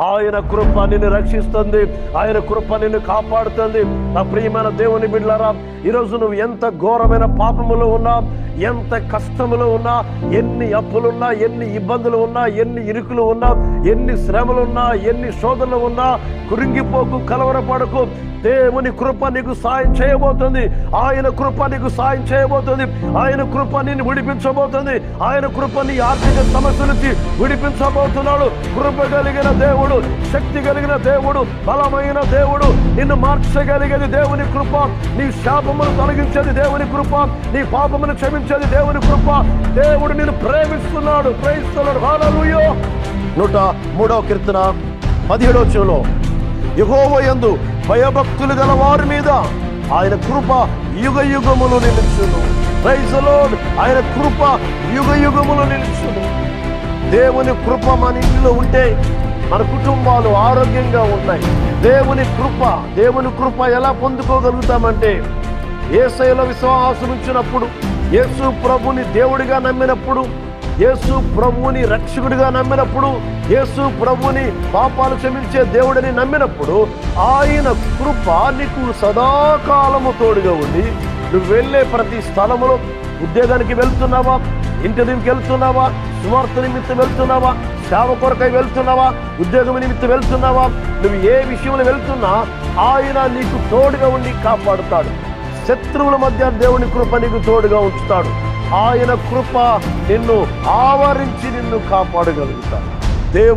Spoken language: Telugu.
ఆయన కృప నిన్ను రక్షిస్తుంది. ఆయన కృప నిన్ను కాపాడుతుంది. నా ప్రియమైన దేవుని బిడ్డలారా ఈరోజు నువ్వు ఎంత ఘోరమైన పాపములో ఉన్నా ఎంత కష్టములో ఉన్నా ఎన్ని అప్పులున్నా ఎన్ని ఇబ్బందులు ఉన్నా ఎన్ని ఇరుకులు ఉన్నా ఎన్ని శ్రమలు ఉన్నా ఎన్ని శోధనలు ఉన్నా కురింగిపోకు కలవరపడకు. దేవుని కృప నీకు సాయం చేయబోతుంది. ఆయన కృప నీకు సాయం చేయబోతుంది. ఆయన కృప నిన్ను విడిపించబోతుంది. ఆయన కృప నీ ఆర్థిక సమస్య నుంచి విడిపించబోతున్నాడు. కృప కలిగిన దేవుడు శక్తి కలిగిన దేవుడు బలమైన దేవుడు. నిన్ను మార్చగలిగేది దేవుని కృప. నీ శాపమును తొలగించేది దేవుని కృప. నీ పాపమును క్షమించేది దేవుని కృప. దేవుడు నేను ప్రేమిస్తున్నాడు. ప్రేమిస్తున్నాడు హాలూయో నూట మూడవ కీర్తన పదిహేడవ చెవులో యహోవ భయభక్తులు గల వారి మీద ఆయన కృప యుగ యుగములు నిలుచును. Praise ఆయన కృప యుగ యుగములు నిలుచును. దేవుని కృప మన ఇంట్లో ఉంటే మన కుటుంబాలు ఆరోగ్యంగా ఉన్నాయి. దేవుని కృప దేవుని కృప ఎలా పొందుకోగలుగుతామంటే ఏసైలో విశ్వాసం ఉంచినప్పుడు యేసు ప్రభుని దేవుడిగా నమ్మినప్పుడు యేసు ప్రభువుని రక్షకుడిగా నమ్మినప్పుడు యేసు ప్రభుని పాపాలు క్షమించే దేవుడిని నమ్మినప్పుడు ఆయన కృప నీకు సదాకాలము తోడుగా ఉండి నువ్వు వెళ్ళే ప్రతి స్థలములో ఉద్యోగానికి వెళ్తున్నావా? ఇంటర్వ్యూకి వెళ్తున్నావా? సువార్త నిమిత్తం వెళ్తున్నావా? సేవ కొరకై వెళ్తున్నావా? ఉద్యోగం నిమిత్తం వెళ్తున్నావా? నువ్వు ఏ విషయంలో వెళ్తున్నా ఆయన నీకు తోడుగా ఉండి కాపాడుతాడు. శత్రువుల మధ్య దేవుని కృప నీకు తోడుగా ఉంచుతాడు. ఆయన కృప నిన్ను ఆవరించి నిన్ను కాపాడగలుగుతాడు. దేవుడు